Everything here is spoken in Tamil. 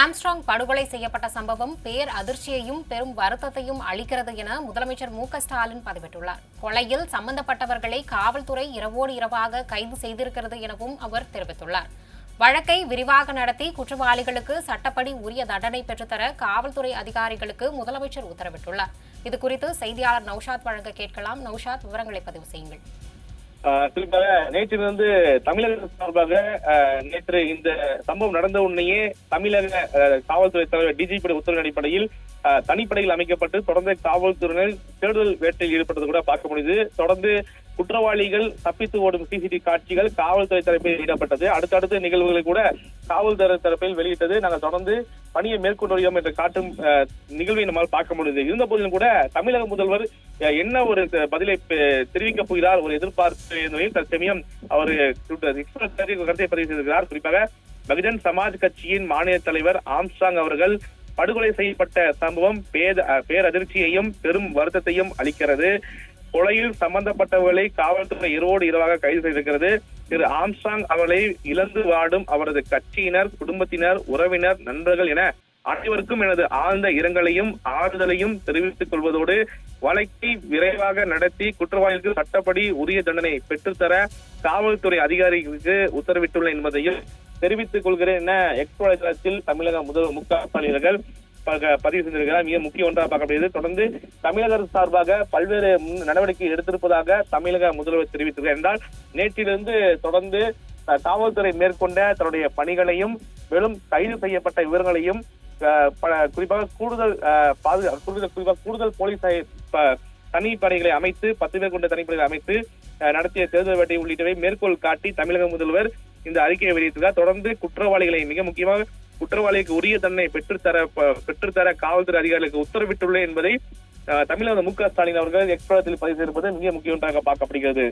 ஆம்ஸ்ட்ராங் படுகொலை செய்யப்பட்ட சம்பவம் பேர் அதிர்ச்சியையும் பெரும் வருத்தத்தையும் அளிக்கிறது என முதலமைச்சர் மு ஸ்டாலின் பதிவிட்டுள்ளார். கொலையில் சம்பந்தப்பட்டவர்களை காவல்துறை இரவோடு இரவாக கைது செய்திருக்கிறது எனவும் அவர் தெரிவித்துள்ளார். வழக்கை விரிவாக நடத்தி குற்றவாளிகளுக்கு சட்டப்படி உரிய தண்டனை பெற்றுத்தர காவல்துறை அதிகாரிகளுக்கு முதலமைச்சர் உத்தரவிட்டுள்ளார். இதுகுறித்து செய்தியாளர் நௌஷாத் வழங்க கேட்கலாம். நௌஷாத் விவரங்களை பதிவு செய்யுங்கள். ஆஹ் நேற்று வந்து தமிழக சார்பாக நேற்று இந்த சம்பவம் நடந்த உடனேயே தமிழக காவல்துறை தலைவர் டிஜிபி உத்தரவின் அடிப்படையில் ஆஹ் தனிப்படையில் அமைக்கப்பட்டு தொடர்ந்து காவல்துறையினர் தேடுதல் வேட்டையில் ஈடுபட்டது கூட பார்க்க முடியுது. தொடர்ந்து குற்றவாளிகள் தப்பித்து ஓடும் சிசிடிவி காட்சிகள் காவல்துறை தரப்பில் வெளியிடப்பட்டது. அடுத்தடுத்த நிகழ்வுகளை கூட காவல்துறை தரப்பில் வெளியிட்டது. நாங்கள் தொடர்ந்து பணியை மேற்கொண்டு வருகிறோம் என்று காட்டும் நிகழ்வை நம்மால் பார்க்க முடியுது இருந்த போதிலும் கூட தமிழக முதல்வர் என்ன ஒரு பதிலை தெரிவிக்கப் போகிறார் ஒரு எதிர்பார்ப்பு என்பதையும் தற்சமயம் அவர் கருத்தை பதிவு செய்திருக்கிறார். குறிப்பாக பகுஜன் சமாஜ் கட்சியின் மாநில தலைவர் ஆம்ஸ்டாங் அவர்கள் படுகொலை செய்யப்பட்ட சம்பவம் பேத பேரதிர்ச்சியையும் பெரும் வருத்தத்தையும் அளிக்கிறது. கொலையில் சம்பந்தப்பட்டவர்களை காவல்துறை இரவோடு இரவாக கைது செய்திருக்கிறது. திரு ஆம்சாங் அவர்களை இழந்து வாடும் அவரது கட்சியினர் குடும்பத்தினர் உறவினர் நண்பர்கள் என அனைவருக்கும் எனது ஆழ்ந்த இரங்கலையும் ஆறுதலையும் தெரிவித்துக் கொள்வதோடு வழக்கை விரைவாக நடத்தி குற்றவாளிகளுக்கு சட்டப்படி உரிய தண்டனை பெற்றுத்தர காவல்துறை அதிகாரிகளுக்கு உத்தரவிட்டுள்ளேன் என்பதையும் தெரிவித்துக் கொள்கிறேன் என எக்ஸ் வலைதளத்தில் தமிழக முதல் மு க ஸ்டாலின் பதிவு செஞ்சிருக்கிறார். மிக முக்கிய ஒன்றாக பார்க்கப்படுகிறது. தொடர்ந்து தமிழக அரசு சார்பாக பல்வேறு முன் நடவடிக்கை எடுத்திருப்பதாக தமிழக முதல்வர் தெரிவித்திருக்கிறார். என்றால் நேற்றிலிருந்து தொடர்ந்து காவல்துறை மேற்கொண்ட தன்னுடைய பணிகளையும் மேலும் கைது செய்யப்பட்ட விவரங்களையும் ப- குறிப்பாக கூடுதல் பாதுகாப்பு கூடுதல் குறிப்பாக கூடுதல் போலீஸ் தனிப்படைகளை அமைத்து பத்து பேர் கொண்ட தனிப்படைகளை அமைத்து நடத்திய தேர்தல் வேட்டை உள்ளிட்டவை மேற்கோள் காட்டி தமிழக முதல்வர் இந்த அறிக்கையை வெளியிட்டிருக்கார் தொடர்ந்து குற்றவாளிகளை மிக முக்கியமாக குற்றவாளிக்கு உரிய தண்டனை பெற்றுத்தர பெற்றுத்தர காவல்துறை அதிகாரிகளுக்கு உத்தரவிட்டுள்ளேன் என்பதை தமிழக மு க ஸ்டாலின் அவர்கள் எக்ஸ்பிரத்தில் பதிவு செய்திருப்பது மிக முக்கிய ஒன்றாக பார்க்கப்படுகிறது.